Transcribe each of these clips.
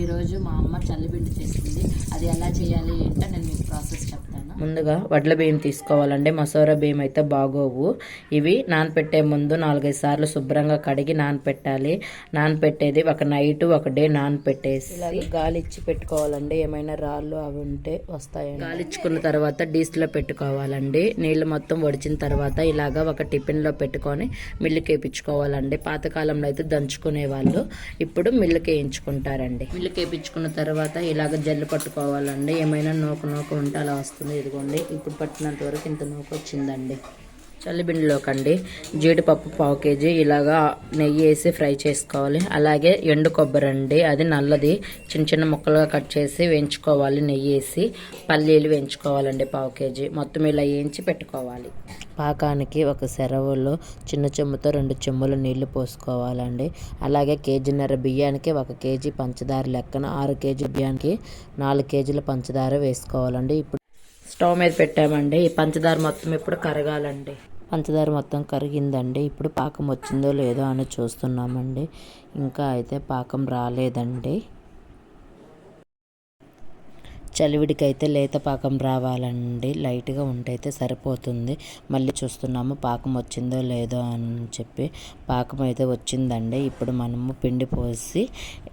ఈరోజు మా అమ్మ చల్లిపిండి చేసింది అది ఎలా చేయాలి ఏంటో నేను మీకు ప్రాసెస్ చెప్తాను. ముందుగా వడ్ల బియ్యం తీసుకోవాలండి. మసూర బియ్యం అయితే బాగోవు. ఇవి నానపెట్టే ముందు నాలుగైదు సార్లు శుభ్రంగా కడిగి నానపెట్టాలి. నానపెట్టేది ఒక నైట్ ఒక డే నానపెట్టేసి గాలి ఇచ్చి పెట్టుకోవాలండి. ఏమైనా రాళ్ళు అవి ఉంటే వస్తాయండి. గాలి ఇచ్చుకున్న తర్వాత డీస్లో పెట్టుకోవాలండి. నీళ్ళు మొత్తం వడిచిన తర్వాత ఇలాగా ఒక టిఫిన్లో పెట్టుకొని మిల్లుకి వేయించుకోవాలండి పాతకాలంలో అయితే దంచుకునే వాళ్ళు ఇప్పుడు మిల్లుకి వేయించుకుంటారండి మిల్లుకి వేయించుకున్న తర్వాత ఇలాగ జల్లు పట్టుకోవాలండి. ఏమైనా నూక నూక ఉంటే అలా వస్తుంది. ఇదిగోండి ఇప్పుడు పట్టినంత వరకు ఇంత నూక వచ్చిందండి. చల్లిబిండిలోకండి జీడిపప్పు పావు కేజీ. ఇలాగా నెయ్యి వేసి ఫ్రై చేసుకోవాలి. అలాగే ఎండు కొబ్బరి అండి అది నల్లది. చిన్న చిన్న ముక్కలుగా కట్ చేసి వేయించుకోవాలి నెయ్యి వేసి. పల్లీలు వేయించుకోవాలండి పావు కేజీ. మొత్తం ఇలా వేయించి పెట్టుకోవాలి. పాకానికి ఒక సెరవులో చిన్న చెమ్ముతో రెండు చెమ్ములు నీళ్ళు పోసుకోవాలండి. అలాగే కేజీన్నర బియ్యానికి ఒక కేజీ పంచదార లెక్కన ఆరు కేజీ బియ్యానికి నాలుగు కేజీల పంచదార వేసుకోవాలండి. ఇప్పుడు స్టవ్ మీద పెట్టామండి. ఈ పంచదార మొత్తం ఇప్పుడు కరగాలండి. పంచదార మొత్తం కరిగిందండి. ఇప్పుడు పాకం వచ్చిందో లేదో అని చూస్తున్నామండి. ఇంకా అయితే పాకం రాలేదండి. చలివిడికైతే లేత పాకం రావాలండి. లైట్గా ఉంటే అయితే సరిపోతుంది. మళ్ళీ చూస్తున్నాము పాకం వచ్చిందో లేదో అని చెప్పి పాకం అయితే వచ్చిందండి. ఇప్పుడు మనము పిండి పోసి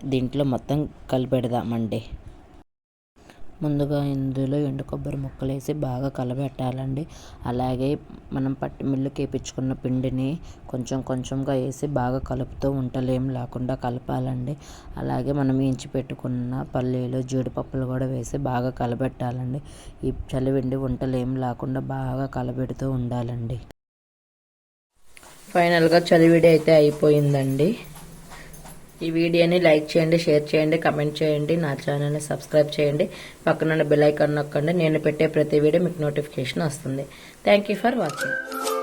దీంట్లో మొత్తం కలిపెడదామండి. ముందుగా ఇందులో ఎండు కొబ్బరి ముక్కలు వేసి బాగా కలబెట్టాలండి. అలాగే మనం పట్టి మిల్లుకి వేయించుకున్న పిండిని కొంచెం కొంచెంగా వేసి బాగా కలుపుతూ ఉంటలేం లేకుండా కలపాలండి. అలాగే మనం ఇంచి పెట్టుకున్న పల్లీలు జీడిపప్పులు కూడా వేసి బాగా కలబెట్టాలండి. ఈ చలివిండి వంటలేం లేకుండా బాగా కలబెడుతూ ఉండాలండి. ఫైనల్గా చలివిడి అయితే అయిపోయిందండి. ఈ వీడియోని లైక్ చేయండి షేర్ చేయండి కమెంట్ చేయండి నా ఛానల్ని సబ్స్క్రైబ్ చేయండి. పక్కనున్న బెల్ ఐకాన్ నొక్కండి. నేను పెట్టే ప్రతి వీడియో మీకు నోటిఫికేషన్ వస్తుంది. Thank you for watching